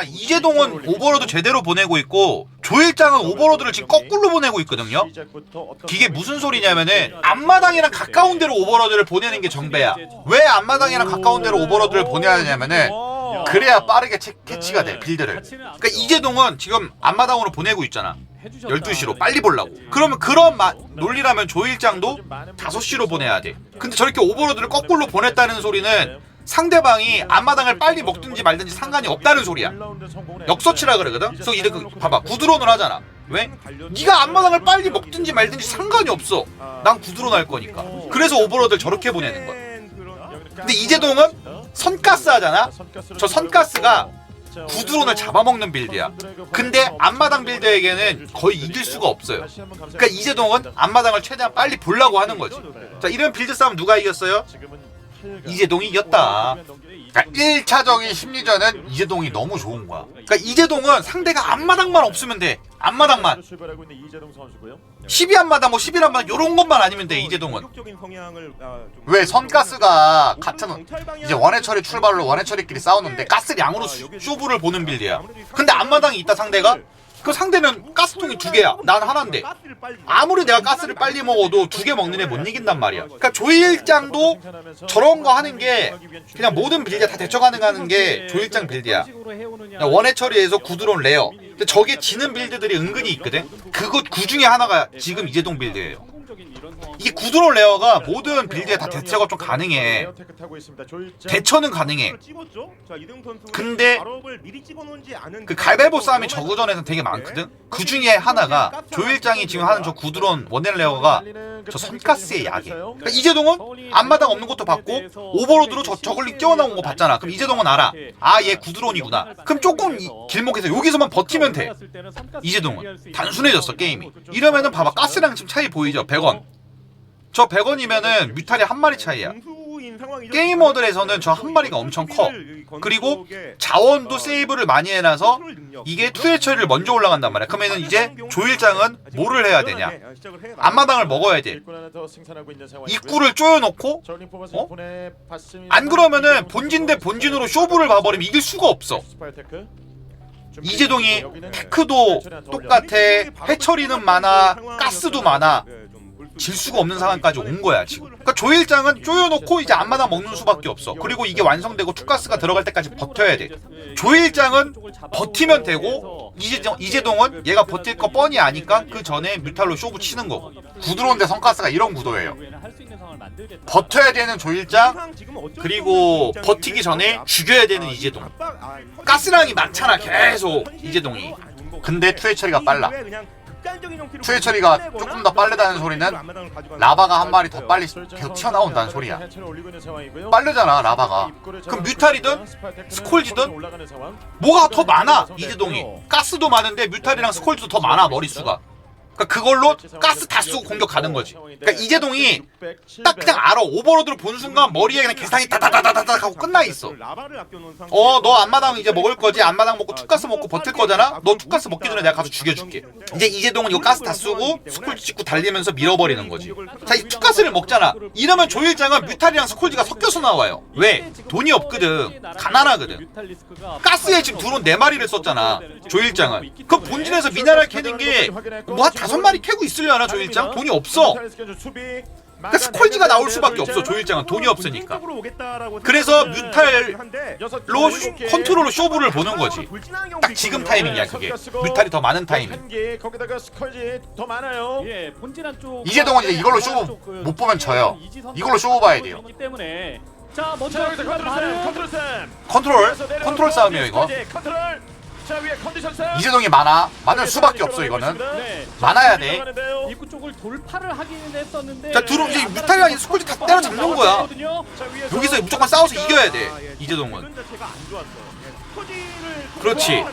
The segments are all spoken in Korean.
일단 이재동은 오버로드 제대로 보내고 있고 조일장은 오버로드를 지금 거꾸로 보내고 있거든요. 이게 무슨 소리냐면은 앞마당이랑 가까운 데로 오버로드를 보내는 게 정배야. 왜 앞마당이랑 가까운 데로 오버로드를 보내야 되냐면은 그래야 빠르게 채- 캐치가 돼 빌드를. 그러니까 이재동은 지금 앞마당으로 보내고 있잖아. 12시로 빨리 보려고. 그러면 그런 마, 논리라면 조일장도 5시로 보내야 돼. 근데 저렇게 오버로드를 거꾸로 보냈다는 소리는 상대방이 앞마당을 빨리 먹든지 말든지 상관이 없다는 소리야. 역서치라 그러거든. 그래서 이들 그 봐봐 구드론을 하잖아. 왜? 네가 앞마당을 빨리 먹든지 말든지 상관이 없어. 난 구드론 할 거니까. 그래서 오버로드를 저렇게 보내는 거야. 근데 이재동은 선가스 하잖아. 저 선가스가 구드론을 잡아먹는 빌드야. 근데 앞마당 빌드에게는 거의 이길 수가 없어요. 그러니까 이재동은 앞마당을 최대한 빨리 보려고 하는 거지. 자 이런 빌드 싸움 누가 이겼어요? 이재동이 이겼다. 그러니까 1차적인 심리전은 이재동이 너무 좋은 거야. 그러니까 이재동은 상대가 앞마당만 없으면 돼. 앞마당만. 12 앞마당 뭐 11 앞마당 요런 것만 아니면 돼 이재동은. 왜 선가스가 같은 이제 원해철이 출발로 원해철이끼리 싸우는데 가스량으로 수- 쇼부를 보는 빌드야. 근데 앞마당이 있다 상대가 그 상대는 가스통이 두 개야. 난 하나인데. 아무리 내가 가스를 빨리 먹어도 두 개 먹는 애 못 이긴단 말이야. 그러니까 조일장도 저런 거 하는 게 그냥 모든 빌드 다 대처 가능하는 게 조일장 빌드야. 그냥 원해 처리해서 구드론 레어. 근데 저게 지는 빌드들이 은근히 있거든. 그것 그 중에 하나가 지금 이재동 빌드예요. 이게 구드론 레어가 모든 빌드에 다 대처가 좀 가능해. 대처는 가능해. 근데 그 갈발보 싸움이 저구전에서는 되게 많거든. 그 중에 하나가 조일장이 지금 하는 저 구드론 원앤 레어가 저 선가스의 약이야. 그러니까 이재동은 앞마당 없는 것도 봤고 오버로드로 저 저글링 뛰어나온 거 봤잖아. 그럼 이재동은 알아. 아 얘 구드론이구나. 그럼 조금 이- 길목에서 여기서만 버티면 돼. 이재동은 단순해졌어 게임이. 이러면은 봐봐 가스랑 지금 차이 보이죠? 100원. 저 100원이면은 뮤탈이 한 마리 차이야. 게이머들에서는 저 한 마리가 엄청 커. 그리고 자원도 세이브를 많이 해놔서 이게 투회 처리를 먼저 올라간단 말이야. 그러면은 이제 조일장은 뭐를 해야 되냐? 앞마당을 먹어야 돼. 입구를 쪼여놓고 어? 안 그러면은 본진 대 본진으로 쇼부를 봐버리면 이길 수가 없어. 이재동이 테크도 똑같아, 해처리는 많아, 가스도 많아. 질 수가 없는 상황까지 온 거야 지금. 그러니까 조일장은 쪼여놓고 이제 앞마당 먹는 수밖에 없어. 그리고 이게 완성되고 투가스가 들어갈 때까지 버텨야 돼. 조일장은 버티면 되고 이재동, 이재동은 얘가 버틸 거 뻔히 아니까 그 전에 뮤탈로 쇼부 치는 거고. 구드론 대 성가스가 이런 구도예요. 버텨야 되는 조일장 그리고 버티기 전에 죽여야 되는 이재동. 가스랑이 많잖아 계속 이재동이. 근데 투의 처리가 빨라. 투의 처리가 조금 더 빠르다는 소리는 라바가 한 마리 더 빨리 계속 튀어나온다는 소리야. 빠르잖아 라바가. 그럼 뮤탈이든 스콜지든 뭐가 더 많아 이재동이. 가스도 많은데 뮤탈이랑 스콜지도 더 많아 머릿수가. 그러니까 그걸로 가스 다 쓰고 공격 가는 거지. 그러니까 이재동이 딱 그냥 알아. 오버로드를 본 순간 머리에 그냥 계산이 다다다다다닥 하고 끝나 있어. 어, 너 앞마당 이제 먹을 거지. 앞마당 먹고 투가스 먹고 버틸 거잖아. 너 투가스 먹기 전에 내가 가서 죽여줄게. 이제 이재동은 이거 가스 다 쓰고 스콜지 찍고 달리면서 밀어버리는 거지. 자, 이 투가스를 먹잖아. 이러면 조일장은 뮤탈이랑 스콜지가 섞여서 나와요. 왜? 돈이 없거든. 가난하거든. 가스에 지금 드론 4마리를 썼잖아. 조일장은. 그 본진에서 미네랄 캐는 게 뭐 한 다섯 마리 캐고 있으려나 조일장? 돈이 없어. 그러니까 스콜지가 나올 수밖에 없어 조일장은 돈이 없으니까. 그래서 뮤탈로 쇼- 컨트롤로 쇼부를 보는 거지. 딱 지금 타이밍이야 그게. 뮤탈이 더 많은 타이밍. 거기다가 스컬지 더 많아요. 예, 본진한 쪽 이재동은 이제 이걸로 쇼부 못 보면 져요. 이걸로 쇼부 봐야 돼요. 때문에 자, 자 먼저 여기서 컨트롤 쌤, 컨트롤 싸움이에요 이거. 컨트롤. 이재동이 많아. 많을 수밖에 없어 이거는. 네. 많아야 돼. 입구 쪽을 돌파를 하기는 했었는데 자, 들어- 이제 뮤탈이랑 스콜지 다 때려 잡는 거야. 자, 위에서 여기서 무조건 싸워서 이겨야 돼. 이재동은. 예. 그렇지.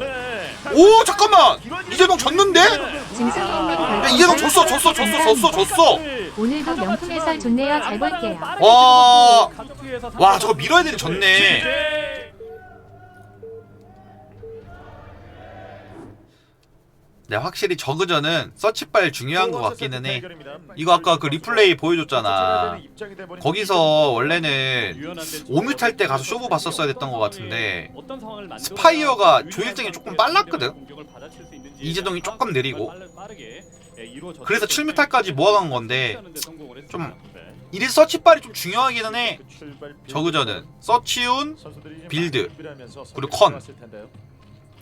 네. 오 잠깐만. 이재동 졌는데? 야, 이재동 졌어 졌어 졌어 졌어 졌어. 오늘도 명품 해설 좋네요. 잘 볼게요. 와. 와 저거 밀어야 되는 졌네. 네, 확실히 저그전은 서치빨 중요한 것 같기는 해. 이거 아까 그 리플레이 보여줬잖아. 거기서 원래는 유연한데 오뮤 탈 때 가서 쇼부 봤었어야 됐던 것 같은데 스파이어가 조일장이 조금 빨랐거든? 이재동이 조금 느리고. 예, 그래서 때 7뮤탈까지 모아간 건데. 좀 네. 이래서 서치빨이 좀 중요하기는 해. 그 저그전은 서치운 빌드, 그리고 컨.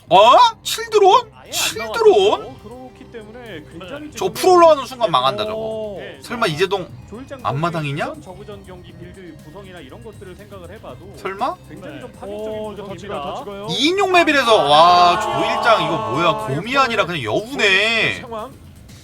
어? 7드론? 아예 안 7드론? 나왔어요. 그렇기 때문에 굉장히 저 프로 올라가는 순간 망한다 저거. 어, 설마 이재동 조일장 앞마당이냐? 저그전 경기 빌드 구성이나 이런 것들을 생각을 해봐도 설마? 굉장히 좀 오, 파격적인 이제 더 찍어요, 더 구성입니다. 찍어요. 2인용 맵이라서 와 조일장 이거 뭐야 곰이 아니라 그냥 여우네. 상황.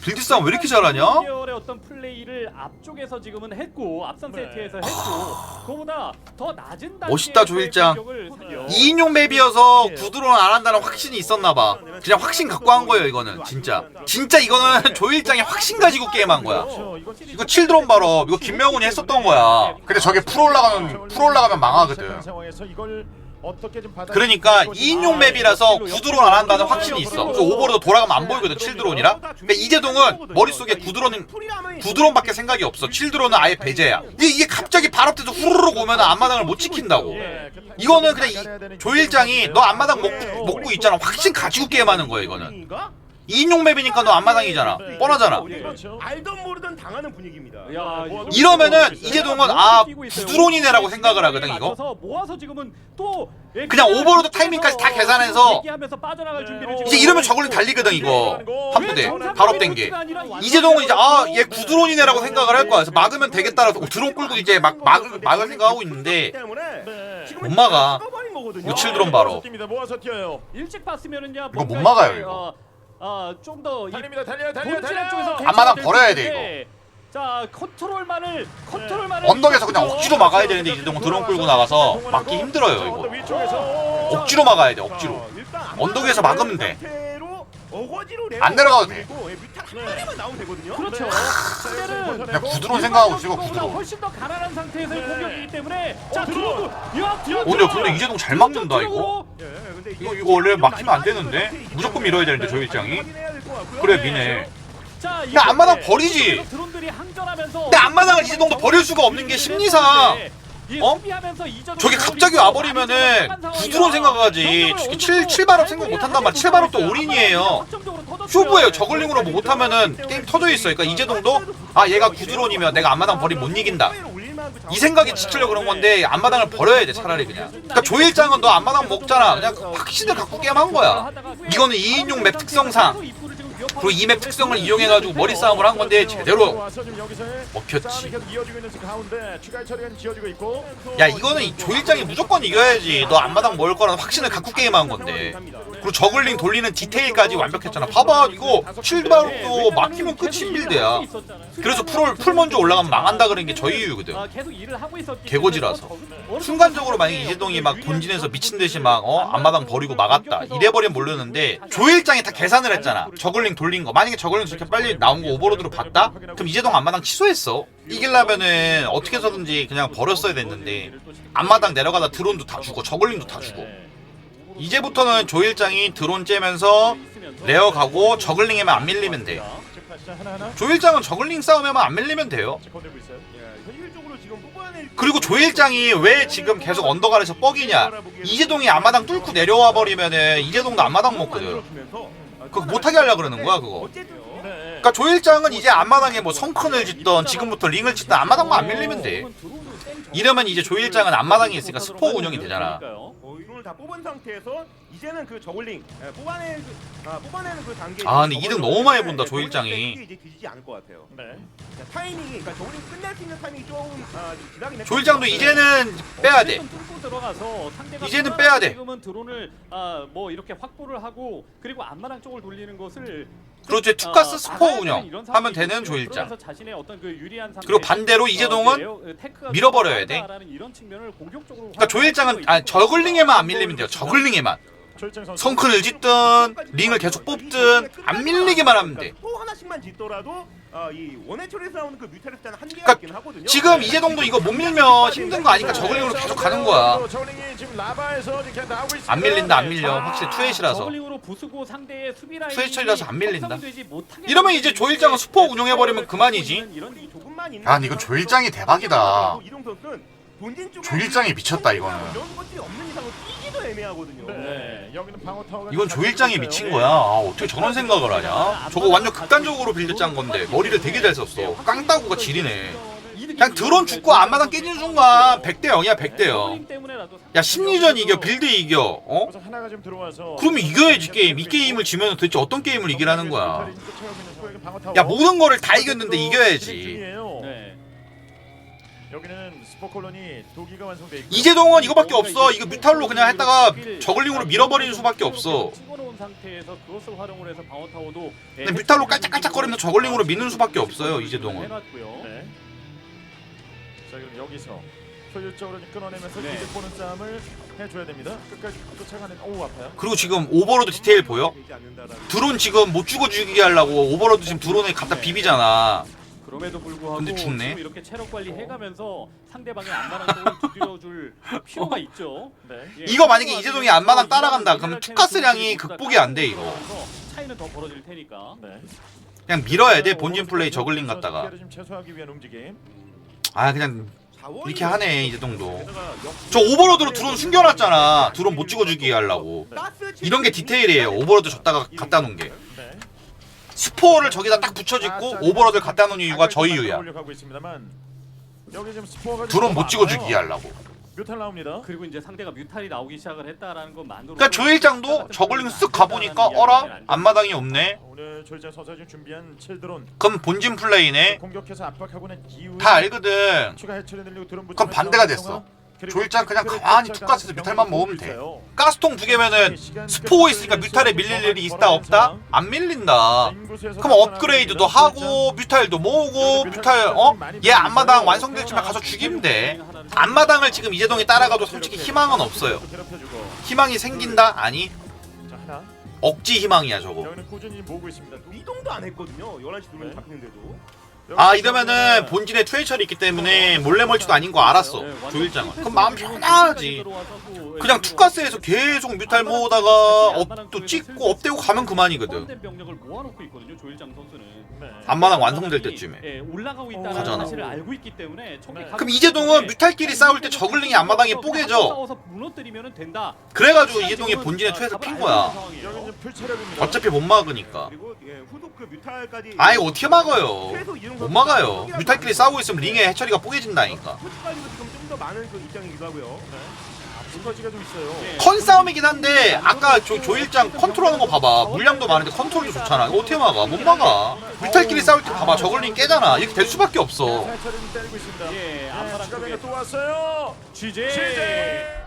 빌드 싸움 왜 이렇게 잘하냐? 계열의 어떤 플레이를 앞쪽에서 지금은 했고 앞선 네. 세트에서 했고 그거보다 더 낮은 멋있다, 단계에서의 조일장. 공격을 살려- 2인용 맵이어서 구드론 안 한다는 확신이 있었나봐. 그냥 확신 갖고 한 거예요 이거는 진짜. 진짜 이거는 조일장이 확신 가지고 게임한 거야. 그렇죠. 이거 7드론 바로 이거 김명훈이 했었던 거야. 근데 저게 프로 올라가면 프로 올라가면 망하거든. 상황에서 이걸 받아 그러니까 2인용 맵이라서 구드론 안 한다는 확신이 있어. 그래서 오버로드 돌아가면 안 보이거든 7드론이라. 근데 이재동은 머릿속에 구드론 구드론밖에 생각이 없어. 7드론은 아예 배제야. 이게, 이게 갑자기 때서 후루룩 오면 앞마당을 못 지킨다고. 이거는 그냥 이, 조일장이 너 앞마당 먹고, 먹고 있잖아. 확신 가지고 게임하는 거야 이거는. 2인용 맵이니까 너 앞마당이잖아. 뻔하잖아. 그렇죠. 알던 모르던 당하는 분위기입니다. 야, 이러면은 이재동은 아 구드론이네라고 생각을 하거든 이거. 맞춰서 모아서 지금은 또 예, 그냥 오버로드 타이밍까지 다 계산해서 빠져나갈 준비를 이제 지금 이러면 저걸링 달리거든 이거. 한 부대 바로 땡게 이재동은 이제 아 얘 구드론이네라고 생각을 할 거야. 그래서 막으면 되겠다라서 드론 끌고 이제 막 막을 막을 생각하고 있는데 때문에 네. 지금은 못 막아. 거거든요. 이거 7드론 바로. 모아서 뛰어요. 일찍 봤으면은요. 이거 못 뭔가 막아요, 이제, 이거. 어, 아좀더 달립니다. 달려요. 달려요. 본질의 쪽에서 달려요. 앞마당 될 버려야 수 돼, 있는데, 자 컨트롤만을 컨트롤만을 언덕에서 그냥 억지로 막아야 되는데 이재동은 드론 끌고 나가서 막기 힘들어요 자, 이거. 위쪽에서 억지로 막아야 돼 억지로. 언덕에서 막으면 돼. 어거지로 안 내려가도 돼. 그리고 예, 뮤탈 한 네. 마리만 나오면 되거든요. 그렇죠. 네. 상대는 그냥 구드론 생각하고 있어 이거 구드론. 훨씬 더 가난한 상태에서의 네. 공격이기 때문에 어, 자 드론. 드론 야 드론 근데 근데 이재동 잘 막는다 이거. 예, 근데 이게 이거 이거 원래 좀 막히면 안 되는데 무조건. 밀어야 되는데 될것 같고요. 그래 네. 미네. 자 그냥 앞마당 버리지. 드론들이 항전하면서 근데 앞마당을 이재동도 버릴 수가 없는 게 심리상. 어? 저게 갑자기 와버리면은 구드론 생각하지. 7, 7발업 생각 못한단 말이야. 7발업도 올인이에요. 쇼부예요. 저글링으로 뭐 못하면은 게임 터져 있어요. 그러니까 이재동도 아 얘가 구드론이면 내가 앞마당 버리 못 이긴다. 이 생각에 지키려 그런 건데 앞마당을 버려야 돼 차라리 그냥. 그러니까 조일장은 너 앞마당 먹잖아. 그냥 확신을 갖고 게임한 거야. 이거는 2인용 맵 특성상 그리고 이맵 특성을 이용해가지고 머리 싸움을 한 건데 제대로 먹혔지. 야 이거는 이 조일장이 무조건 이겨야지. 너 앞마당 먹을 거라는 확신을 갖고 게임한 건데. 그리고 저글링 돌리는 디테일까지 완벽했잖아. 봐봐 이거 쉴드바로 막히면 끝이 빌드야. 그래서 풀, 풀 먼저 올라가면 망한다 그런 게 저희 이유거든. 아, 개고지라서. 순간적으로 만약에 이재동이 막 본진에서 미친 듯이 막 어 앞마당 버리고 막았다. 이래버리면 모르는데 조일장이 다 계산을 했잖아. 저글링 돌린 거. 만약에 저글링 저렇게 빨리 나온 거 오버로드로 봤다? 그럼 이재동 앞마당 취소했어. 이길라면은 어떻게 해서든지 그냥 버렸어야 됐는데 앞마당 내려가다 드론도 다 죽어. 저글링도 다 죽어 이제부터는 조일장이 드론 째면서 레어 가고 저글링에만 안 밀리면 돼 지금 다시 하나하나 조일장은 저글링 싸움에만 안 밀리면 돼요. 그리고 조일장이 왜 지금 계속 언덕 아래서 뻑이냐? 이재동이 앞마당 뚫고 내려와 버리면은 이재동도 앞마당 먹거든. 그거 못하게 하려 그러는 거야 그거. 그러니까 조일장은 이제 앞마당에 뭐 성큰을 짓던 지금부터 링을 짓던 앞마당만 안 밀리면 돼. 이러면 이제 조일장은 앞마당에 있으니까 스포 운영이 되잖아 다 뽑은 상태에서 이제는 그 저글링 예, 뽑아내 그, 아, 뽑아내는 그 단계 아, 근데 이득 너무 많이 본다, 조일장이. 이제 뒤지지 않을 것 같아요. 네. 자, 타이밍이 그러니까 저글링 끝날 수 있는 타이밍이 조금 아, 좀 지나긴 했 조일장도 이제는 빼야 돼 뚫고 들어가서 상대가 이제는 빼야 돼. 지금은 드론을 아, 뭐 이렇게 확보를 하고 그리고 앞마당 쪽을 돌리는 것을 그렇죠 아, 투가스 스포 막아야 운영 되는 이런 하면 상황이 되는 있거든요. 조일장 그러면서 자신의 어떤 그 유리한 상태 그리고 반대로 이재동은 어, 테크가 밀어버려야 돼. 그러니까 조일장은 아 저글링에만 안 밀리면 돼요 저글링에만 성큰을 짓든 링을 계속 뽑든 안 밀리기만 하면 돼 또 하나씩만 짓더라도 아, 이 원해 처리에서 나오는 그 뮤탈리스트는 한계가 그러니까 있긴 하거든요. 지금 이재동도 이거 못 밀면 힘든 거 아니까 저글링으로 계속 가는 거야. 저글링이 지금 라바에서 이렇게 나오고 있습니다. 안 밀린다 안 네, 밀려. 자, 확실히 투엣이라서. 저글링으로 부수고 상대의 수비 라인 투엣처리라서 안 밀린다. 이러면 이제 조일장은 수포 운영해버리면 그만이지. 이런 조금만 있는 야, 근데 이거 조일장이 대박이다. 이동 선수는 본진 쪽에 조일장이 미쳤다, 이거는. 이런 것들이 없는 이상은 뛰기도 애매하거든요. 네. 여기는 방어 타워가 이건 조일장이 미친 거야. 아, 어떻게 저런 생각을 하냐? 저거 완전 극단적으로 빌드 짠 건데 머리를 되게 잘 썼어. 깡따구가 지리네. 그냥 드론 죽고 앞마당 깨지는 순간 100대 0이야 100대 0. 야 심리전 이겨 빌드 이겨. 어? 그래서 하나가 지금 들어와서 그러면 이겨야지 게임. 이 게임을 지면 도대체 어떤 게임을 이기라는 거야. 야 모든 거를 다 이겼는데 이겨야지. 네. 여기는 스포 콜론이 도기가 완성돼 있고 이재동은 이거밖에 없어. 이거 뮤탈로 그냥 했다가 저글링으로 밀어버리는 수밖에 없어. 찍어놓은 상태에서 그것을 활용을 해서 방어 타워도 근데 뮤탈로 깔짝깔짝거리면서 저글링으로 미는 수밖에 없어요, 이재동은. 해놨고요. 네. 자 그럼 여기서 효율적으로 좀 끊어내면서 네. 이제 보는 싸움을 해줘야 됩니다. 끝까지 쫓아가는. 오 아파요. 그리고 지금 오버로드 디테일 보여? 드론 지금 못 죽어 죽이게 하려고 오버로드 지금 드론에 갖다 비비잖아. 그럼에도 불구하고 근데 죽네. 지금 이렇게 체력 관리 해가면서 상대방의 안마랑 쪽을 두드려 줄 필요가 있죠. 네. 예, 이거 만약에 이재동이 안마당 이러면 따라간다. 그러면 투가스량이 극복이 안 돼, 이거. 차이는 더 벌어질 테니까. 네. 그냥 밀어야 돼 본진 플레이 저글링 갖다가 피해를 좀 최소화하기 위한 움직임. 아 그냥 이렇게 하네 이재동도 저 오버로드로 드론 숨겨놨잖아 드론 못 찍어주게 하려고 이런 게 디테일이에요 오버로드 줬다가 갖다 놓은 게 네. 스포를 저기다 딱 붙여짓고 오버로드를 갖다 놓은 이유가 저 이유야. 드론 못 찍어주게 하려고. 뮤탈 나옵니다. 그리고 이제 상대가 뮤탈이 나오기 시작을 했다라는 것만으로 그러니까 조일장도 저글링 쓱 가보니까 어라? 앞마당이 없네. 오늘 조일장 지금 준비한 7드론. 그럼 본진 플레이네. 공격해서 압박하고는 이후에 다 알거든. 추가 해처리 늘리고 드론 그럼 반대가 됐어. 조일장 그냥 가만히 투가스에서 뮤탈만 모으면 돼. 가스통 두 개면은 스포 있으니까 뮤탈에 밀릴 일이 있다 없다? 안 밀린다 그럼 업그레이드도 하고 뮤탈도 모으고 뮤탈 어? 얘 앞마당 완성될 쯤에 가서 죽이면 돼 앞마당을 지금 이재동이 따라가도 솔직히 희망은 없어요 희망이 생긴다? 아니 억지 희망이야 저거 여기는 꾸준히 모으고 있습니다. 이동도 안 했거든요. 11시 드론이 네. 잡히는데도. 아 이러면은 본진에 투해철이 있기 때문에 몰래 멀티도 아닌 거 알았어 조일장은 그럼 마음 편하지 그냥 투가스에서 계속 뮤탈 모으다가 업도 찍고 업되고 가면 그만이거든 포함된 병력을 모아놓고 있거든요. 조일장 선수는. 네. 앞마당 완성될 때쯤에 예, 올라가고 있다는 가잖아. 사실을 알고 있기 때문에 적이 네. 가기 그럼 이재동은 뮤탈끼리 싸울 때 저글링이 앞마당에 뽀개져 싸워서 무너뜨리면 된다. 그래가지고 이재동이 본진에 투해서 핀 거야. 어차피 못 막으니까 그리고 예, 그 뮤탈까지 아이 어떻게 막아요 최소 못 막아요 뮤탈끼리 싸우고 있으면 링에 해처리가 뽀개진다니까 지금 좀 더 많은 그 입장이기도 하고요. 좀 있어요. 예, 컨 싸움이긴 한데 아까 조, 조일장 컨트롤하는 거 봐봐 물량도 많은데 컨트롤도 좋잖아 이거 어떻게 막아 못 막아 뮤탈끼리 싸울 때 봐봐 저글링 깨잖아 이렇게 될 수밖에 없어 해처리는 때리고 있습니다. 예, 네, 쪽에 병력 또 왔어요. 취재. 취재.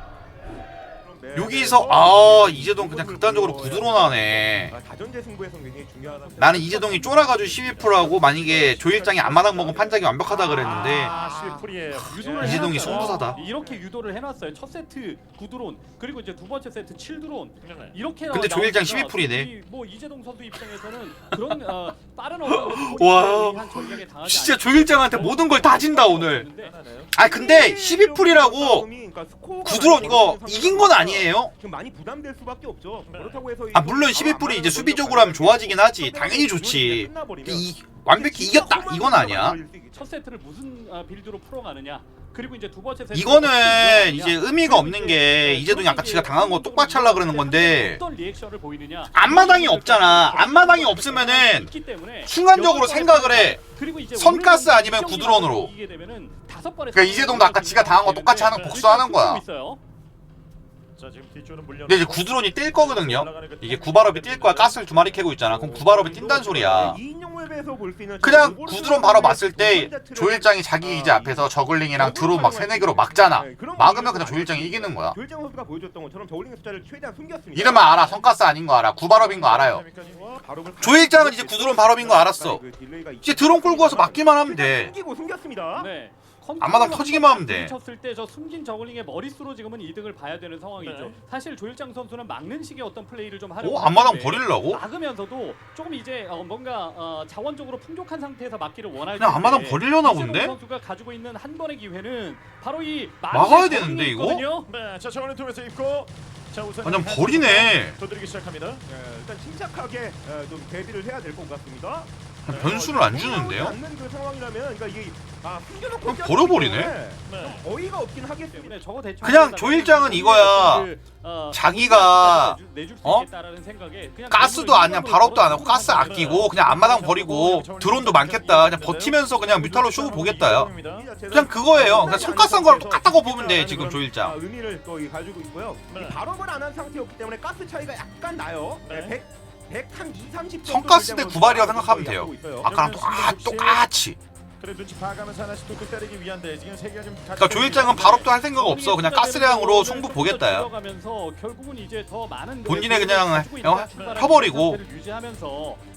네, 여기서 아 이재동 그냥 극단적으로 구드론하네 아, 다전제 승부에서 굉장히 중요하다. 나는 이재동이 쫄아가지고 12%하고 만약에 조일장이 앞마당 먹은 판짝이 완벽하다 그랬는데 아, 실풀이에요. 유도를 이재동이 해놨어요. 승부사다. 이렇게 유도를 해놨어요. 첫 세트 9드론 그리고 이제 두 번째 세트 7드론 네. 이렇게 근데 나오니까 조일장 12풀이네. 이- 뭐 이재동 선수 입장에서는 그런 어, 빠른 어떤 와, 진짜 않- 조일장한테 모든 걸 다 진다 오늘. 아 근데 12풀이라고 그러니까 스코어가 구드론 많이 이거 이긴 건 아니 에요 지금 많이 부담될 수밖에 없죠. 그렇다고 해서 아 물론 12풀이 이제 수비적으로 하면 좋아지긴 하지 당연히 좋지 근데 이 완벽히 이겼다 이건 아니야 첫 세트를 무슨 어, 빌드로 풀어가느냐 그리고 이제 두 번째 세트 이거는 이제 의미가 없는 게 이재동이 아까 지가 당한 거 똑같이 하려 그러는 건데 어떤 리액션을 보이느냐 앞마당이 없잖아. 앞마당이 없으면은 있기 때문에 순간적으로 생각을 해. 그리고 이제 선가스 오늘 아니면 구드론으로. 이기게 되면은 다섯 번의 그러니까 이재동도 아까 지가 당한 거 똑같이 하는 거 복수하는 거야. 있어요. 자 지금 뒤쪽은 물려. 근데 이제 구드론이 뛸 거거든요 이게 구발업이 뛸 거야 가스를 두 마리 캐고 있잖아 그럼 구발업이 뛴다는 소리야 그냥 구드론 바로 맞을 때 조일장이 자기 이제 앞에서 저글링이랑 드론 막 세네 개로 막잖아. 막으면 그냥 조일장이 이기는 거야. 조일장 선수가 보여줬던 것처럼 저울링의 숫자를 최대한 숨겼습니다. 이러면 알아. 성가스 아닌 거 알아. 구발업인 거 알아요. 조일장은 이제 구드론 발업인 거 알았어. 그 이제 드론 끌고 와서 막기만 하면 돼 숨기고 숨겼습니다. 네. 앞마당 터지기만 하면 돼. 쳤을 때 저 숨긴 저글링의 머릿수로 지금은 이득을 봐야 되는 상황이죠. 네. 사실 조일장 선수는 막는 식의 어떤 플레이를 좀 하려고 오 앞마당 하는데 버리려고? 막으면서도 조금 이제 어, 뭔가 어, 자원적으로 풍족한 상태에서 막기를 원할 그냥 앞마당 버리려나 본데? 선수가 가지고 있는 한 번의 기회는 바로 이 막아야 되는데, 이거? 있거든요. 네, 자 저울링 통해서 입고 자 우선 완전 버리네. 두드리기 시작합니다. 예, 일단 침착하게 어, 좀 대비를 해야 될 것 같습니다. 변수를 안 주는데요? 않는 그 상황이라면 그러니까 이게 아 숨겨놓고 버려버리네. 때문에 네. 좀 어이가 없긴 하겠습니다. 때문에 저거 대충 그냥 조일장은 그, 이거야. 그, 어, 자기가, 내줄- 수 어? 있겠다라는 생각에 그냥 가스도 아니야 발업도 안 하고 가스 아끼고 그냥 앞마당 버리고 드론도 많겠다 그냥 버티면서 그냥 뮤탈로 쇼 보겠다요 그냥 그거예요 그냥 성가스한 거랑 똑같다고 보면 돼 지금 아, 조일장 의미를 또 이- 가지고 있고요. 네. 이 발업을 안 한 상태였기 때문에 가스 차이가 약간 나요. 네. 네. 100, 100 한 2, 30 정도 성가스 대 구발이라고 생각하면 돼요. 아까랑 똑같, 똑같이 그래 눈치 봐가면서 하나씩 뚝뚝 때리기 위한데 지금 세계가 좀 그러니까 조일장은 발업도 할 생각 없어. 그냥 가스량으로 승부 보겠다요 본진에 그냥 펴버리고.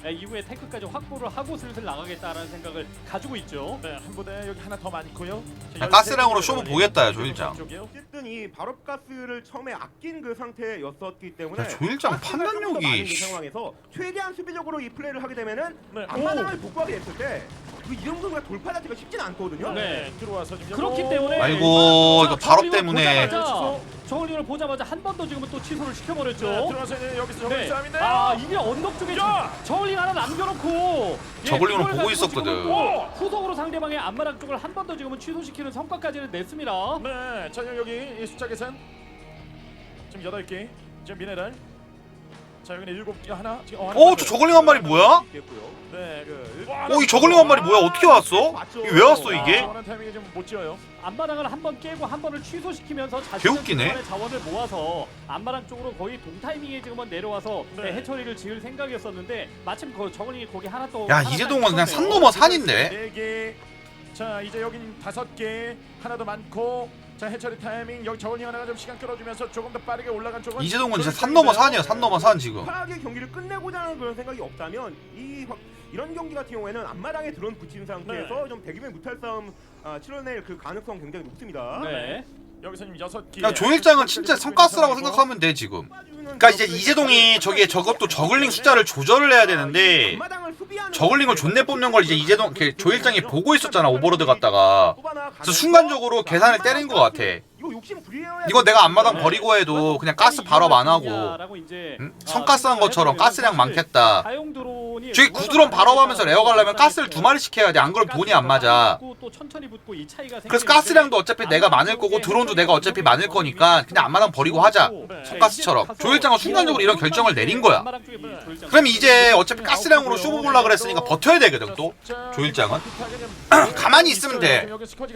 이후에 탱크까지 확보를 하고 슬슬 나가겠다라는 생각을 가지고 있죠. 네, 한 부대 여기 하나 더 많고요. 그냥 가스량으로 쇼부 보겠다요 조일장 쪽이요. 어쨌든 이 발업 가스를 처음에 아낀 그 상태였었기 때문에 야, 조일장 가스가 좀더 판단력이, 많은 그 씨. 상황에서 최대한 수비적으로 이 플레이를 하게 되면은 네. 앞마당을 복구하게 됐을 때그 이정 선수가 돌파 자체가 쉽진 않거든요. 네, 들어와서 지금 그렇기 오. 때문에 아이고 이거 저글링을 때문에 보자마자 저글링을 보자마자 한 번 더 지금은 또 취소를 네, 시켜버렸죠. 들어와서 이제 여기서 정리 네. 싸움인데. 아 이게 언덕 쪽에 야! 저울링 하나 남겨놓고 예, 저글링을 보고 있었거든. 후속으로 상대방의 앞마당 쪽을 한 번 더 지금은 취소시키는 성과까지는 냈습니다. 네, 자 여기 이 숫자 계산 지금 여덟 개. 지금 미네랄. 자 여기는 일곱 개 하나. 지금 어, 하나 어저 더 저글링 한 마리 뭐야? 있겠고요. 네, 그. 어이 저글링 한 마리 뭐야 어떻게 왔어? 이게 왜 왔어 이게? 원하는 타이밍에 좀못 지어요. 앞마당을 한 번 깨고 한 번을 취소시키면서 개웃기네. 자신의 자원을 모아서 앞마당 쪽으로 거의 동타이밍에 지금은 내려와서 네. 네, 해처리를 지을 생각이었었는데 마침 그 저글링이 거기 하나 또 야 하나 이재동은 딱 그냥. 산 넘어 산인데 네 개. 자 이제 여긴 다섯 개. 하나 더 많고. 자 해처리 타이밍 여기 저울링 하나가 좀 시간 끌어주면서 조금 더 빠르게 올라간 쪽은 이재동은 진짜 산 넘어 산이야 산 넘어 산 지금 편하게 경기를 끝내고자 하는 그런 생각이 없다면 이 확- 이런 경기 같은 경우에는 앞마당에 드론 붙인 상태에서 네. 좀 대규모 무탈 싸움 아, 치러낼 그 가능성 굉장히 높습니다. 네. 여기서 지금 여섯 개. 야 조일장은 진짜 성가스라고 생각하면 돼 지금 그러니까 이제 이재동이 저기에 저것도 저글링 숫자를 조절을 해야 되는데 저글링을 존내 뽑는 걸 이제 이재동 이렇게 조일장이 보고 있었잖아 오버로드 갔다가 그래서 순간적으로 계산을 때린 것 같아 이거 내가 앞마당 버리고 해도 그냥 가스 발업 안 하고 응? 성가스한 것처럼 가스량 많겠다 저기 구드론 발업하면서 레어 가려면 가스를 두 마리씩 해야 돼 안 그러면 돈이 안 맞아. 그래서 가스량도 어차피 내가 많을 거고 드론도 내가 어차피 많을 거니까 그냥 앞마당 버리고 하자. 성가스처럼. 조일장은 순간적으로 이런 결정을 내린 거야. 그럼 이제 어차피 가스량으로 쇼부 볼라 그랬으니까 버텨야 되거든 또. 조일장은. 가만히 있으면 돼.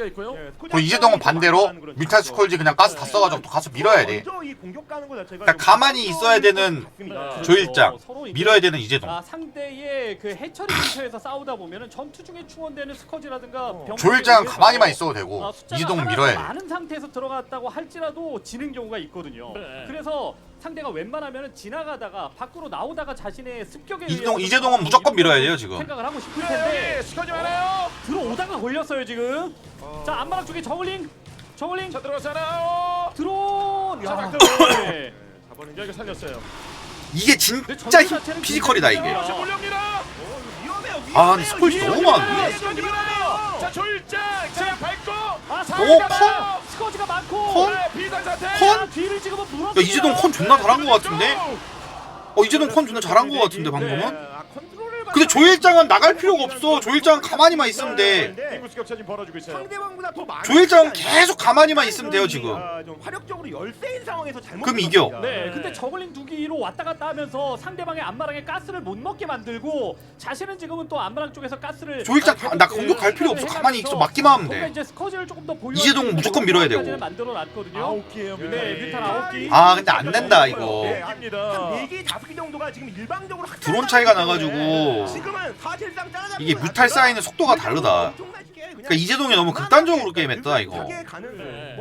있고요. 그리고 이재동은 반대로 뮤탈 스콜지 그냥 가스 다 써가지고 또 가서 밀어야 돼. 그러니까 가만히 있어야 되는 같습니다. 조일장 밀어야 되는 이재동 아, 상대의 그 해처리 근처에서 싸우다 보면은 전투 중에 충원되는 스커지라든가 병력에 조일장은 의해서 가만히만 있어도 되고 아, 숫자가 하나 밀어야 돼 많은 상태에서 들어갔다고 할지라도 지는 경우가 있거든요. 네. 그래서 상대가 웬만하면 지나가다가 밖으로 나오다가 자신의 습격에 의해서 이재동은 무조건 밀어야 돼요, 지금. 생각을 하고 싶을 네, 텐데 여기 스쿼지 많아요. 들어오다가 걸렸어요 지금. 어, 자 안마랑 쪽에 저글링, 저글링 자 들어가잖아요. 드론. 자, 야, 들어오네. 네. 여기 살렸어요. 이게 진짜 힘- 피지컬이다 이게 아. 근데 스콜지 너무. 많은데? 스쿼지 많아요. 자 조일장, 자 밟고. 아. 스커지가 많고. 컨? 네, 비상 뒤를 물어. 야 이재동 컨 존나 잘한 거 같은데? 어 이재동 컨 존나 잘한 거 같은데 방금은? 근데 조일장은 나갈 필요가 없어 조일장은 가만히만 있으면 돼 인구수 격차 지금 벌어지고 있어요. 상대방보다 더 많은 조일장은 계속 가만히만 있으면 돼요 지금 아, 좀 화력적으로 열세인 상황에서 잘못 그럼 이겨. 들어갑니다. 네, 네. 근데 저글링 두 기로 왔다 갔다 하면서 상대방의 안마랑에 가스를 못 먹게 만들고 자신은 지금은 또 안마랑 쪽에서 가스를 조일장 아, 나 계속, 공격 갈 예, 필요 없어 가만히 있어 막기만 하면 뭔가 돼 이제 스커지를 조금 더 보여. 이재동은 무조건 밀어야 되고. 만들어 놨거든요. 아홉 개예요. 네, 뮤탈 아홉 개. 아 근데 안 된다 이거 네, 한 입니다. 4개, 5개 정도가 지금 일방적으로 확 드론 차이가 나가지고 이게 뮤탈 쌓이는 속도가 다르다 그러니까 이재동이 너무 극단적으로 게임했다 이거 네.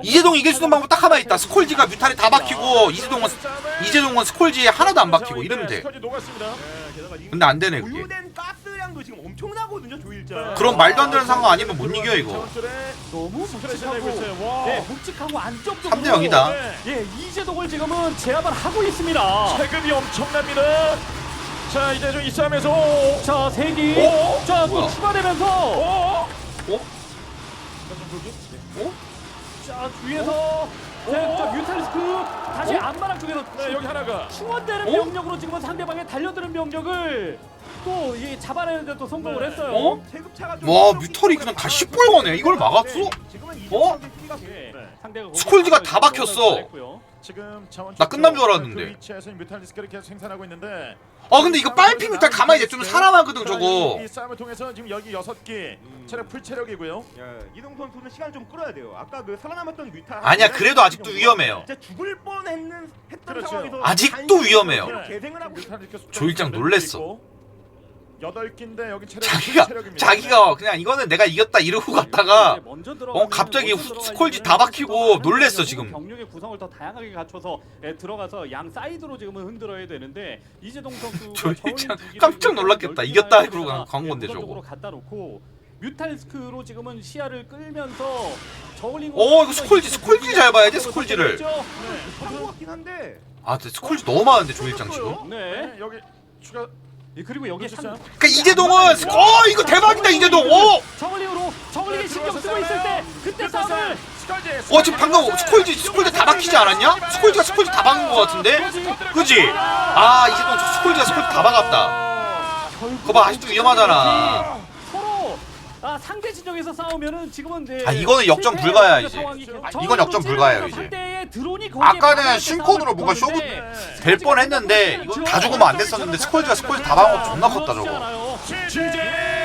이재동이 이길 수 있는 방법 딱 하나 있다 스콜지가 뮤탈에 다 박히고 이재동은 이재동은 스콜지에 하나도 안 박히고 이러면 돼. 네, 근데 안 되네 그게. 그럼 말도 안 되는 상황 아니면 못 이겨 이거. 너무 묵직하고. 네, 묵직하고 안정적으로 3대 0이다. 네. 예, 이재동을 지금은 제압을 하고 있습니다. 체급이 엄청납니다. 자 이제 좀 이 싸움에서 자, 세기. 오! 자, 또 뭐야? 추가되면서 어? 자, 위에서 네, 자, 뮤탈리스크 다시 안마랑 쪽에서 네 여기 하나가 충원되는 어? 병력으로 지금은 상대방의 달려드는 병력을 또 이 잡아내는데 또 성공을 네. 했어요. 어? 체급차가 좀 와 뮤털이 그냥 다 시뻘거네. 이걸 막았어? 지금은 이 어? 예, 네. 상대가 스콜지가 다 박혔어. 지금 자원 나 끝난 줄 알았는데. 그 위치에서 뮤탈리스크를 계속 생산하고 있는데 아 근데 이거 빨피 뮤탈 가만히 있으면 살아나거든 저거. 이 싸움을 통해서 지금 여기 여섯 개 체력 풀 체력이고요. 예, 이동 선수는 시간 좀 끌어야 돼요. 아까 그 살아남았던 뮤타 아니야, 그래도 아직도 위험해요. 진짜 죽을 뻔했는 했던 그렇죠. 상황에서 아직도 위험해요. 하고. 뮤탈리스크 숫자 조일장 놀랬어. 여덟 개인데 여기 체력 자기가 체력입니다. 자기가 그냥 이거는 내가 이겼다 이러고 갔다가 이제 먼저 어, 갑자기 후- 스콜지 다 박히고 놀랬어, 지금. 병력의 구성을 더 다양하게 갖춰서 예, 들어가서 양 사이드로 지금은 흔들어야 되는데 이재동 선수 조일장 깜짝 놀랐겠다. 이겼다 그러고 간 건데, 저거. 갖다 놓고 뮤탈스크로 지금은 시야를 끌면서 저울링 어, 이거 스콜지, 스콜지 잘 봐야지, 스콜지를. 같긴 한데 아 근데 스콜지 너무 많은데 조일장 지금. 네. 네, 여기 추가 예, 그리고 여기에 놓쳤어요? 상- 그러니까 이재동은 스- 어 이거 대박이다 이재동. 오. 저울링이 네, 신경 쓰고 있을 때. 그때 싸움을 어 지금 방금 스콜지 스콜지 다 박히지 않았냐? 스콜지가 스콜지 다 박은 것 같은데? 그지? 아 이재동 저 스콜지가 스콜지 다 박았다. 그거 봐 아직도 위험하잖아. 아, 상대 진영에서 싸우면은 지금은 이제 아, 이거는 역전 실패의 불가야, 이제. 상황이 아, 계속 이건 역전 불가예요, 이제. 상대의 드론이 거기에 아까는 싸움을 뭔가 쇼부 거는데 될 뻔했는데 이건 다 죽으면 안 됐었는데 스콜지가 스콜지 다거 존나 컸다 저거. 지제